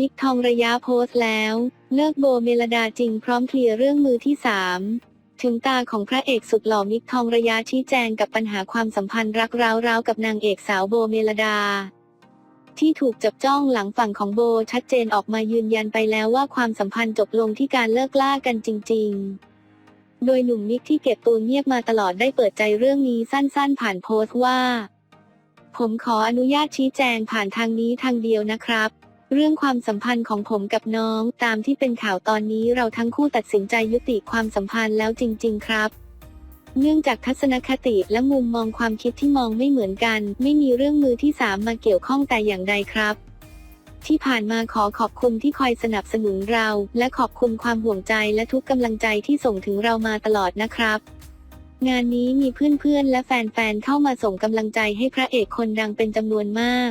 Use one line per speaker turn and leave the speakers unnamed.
นิกทองระยะโพสต์แล้ว เลิกโบเมลดาจริงพร้อมเคลียร์เรื่องมือที่สามถึงตาของพระเอกสุดหล่อมิกทองระยะชี้แจงกับปัญหาความสัมพันธ์รักร้าวราวกับนางเอกสาวโบเมลดา ที่ถูกจับจ้องหลังฝั่งของโบชัดเจนออกมายืนยันไปแล้วว่าความสัมพันธ์จบลงที่การเลิกล่ากันจริง ๆ โดยหนุ่มมิกที่เก็บตัวเงียบมาตลอดได้เปิดใจเรื่องนี้สั้นๆ ผ่านโพสต์ว่า ผมขออนุญาตชี้แจงผ่านทางนี้ทางเดียวนะครับ เรื่องความสัมพันธ์ของผมกับน้องตามที่เป็นข่าวตอนนี้เราทั้งคู่ตัดสินใจยุติความสัมพันธ์แล้วจริง ๆ ครับ เนื่องจากทัศนคติและมุมมองความคิดที่มองไม่เหมือนกัน ไม่มีเรื่องมือที่สามมาเกี่ยวข้องแต่อย่างใดครับ ที่ผ่านมาขอขอบคุณที่คอยสนับสนุนเรา และขอบคุณความห่วงใจและทุกกำลังใจที่ส่งถึงเรามาตลอดนะครับงานนี้มีเพื่อนๆ และแฟนๆ เข้ามาส่งกำลังใจให้พระเอกคนดังเป็นจำนวนมาก